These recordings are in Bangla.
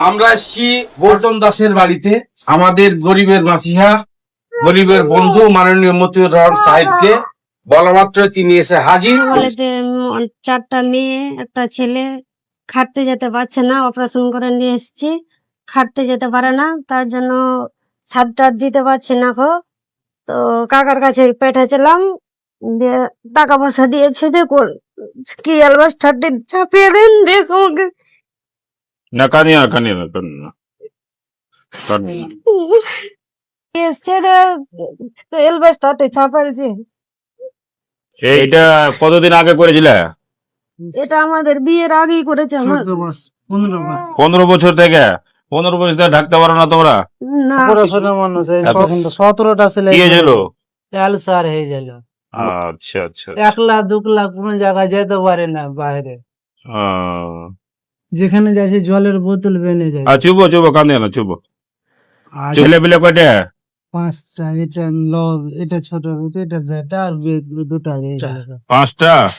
আমরা এসছি গৌতম দাসের বাড়িতে। আমাদের গরিবের মাসিহা গরিবের বন্ধু মাননীয় মতিউর রহমান সাহেবকে। বলা মাত্র তিনি এসে হাজির। চারটা মেয়ে একটা ছেলে। খাটতে যেতে পারছে না অপারেশন করে নিয়ে এসেছি। খাটতে যেতে পারে না তার জন্য ছাদটা দিতে পারছে না গো। তো কাকার কাছে পেঠেছিলাম দিয়ে টাকা পয়সা দিয়েছে দেখুন। কি অ্যালবাস্টারটি চাপিয়ে দেন দেখো আমাকে না কানিয়ে না কানিয়ে না কানিয়ে না। কানিয়ে না। এসছে অ্যালবাস্টারটি চাপাইছে এইটা কতদিন আগে করেছিলে? এটা আমাদের বিয়ের আগেই করেছে আমার। পনেরো বছর থেকে? পনেরো বছর থেকে ঢাকতে পারো না তোমরা? পড়াশোনা মানুষ সতেরোটা ছেলে কি ক্যালসার হয়ে গেল। আচ্ছা আচ্ছা এক লাখ দু লাখ কোনো জায়গায় যেতে পারে না বাইরে। যেখানে যাচ্ছে জলের বোতল বেনে যায়। আর চুবো চুবো কাঁদে না চুবো। ছেলে পেলে কয়টা? পাঁচটা এটা ল এটা ছোট এটা বেটা আর বে- দুটা পাঁচটা?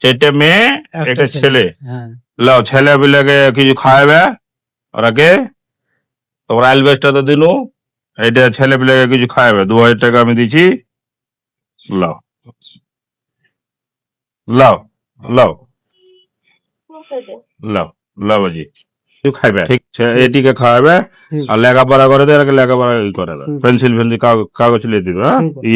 চারটে মেয়ে একটা ছেলে। হ্যাঁ। লাও ছেলে পেলেকে কিছু খাওয়াবে ওরাকে তোমরা অ্যালবেস্টটা তো দিনু। এইটা ছেলে পেলেকে কিছু খাওয়াবে দু হাজার টাকা আমি দিচ্ছি লাও। লাও লাও। লাও। খাইবে এটিকে খাওয়াবে। আর লেখাপড়া করে দেবে লেখাপড়া ই। পেন্সিল ফেন্সিল কাগজ লিখে দিবে হ্যাঁ। ই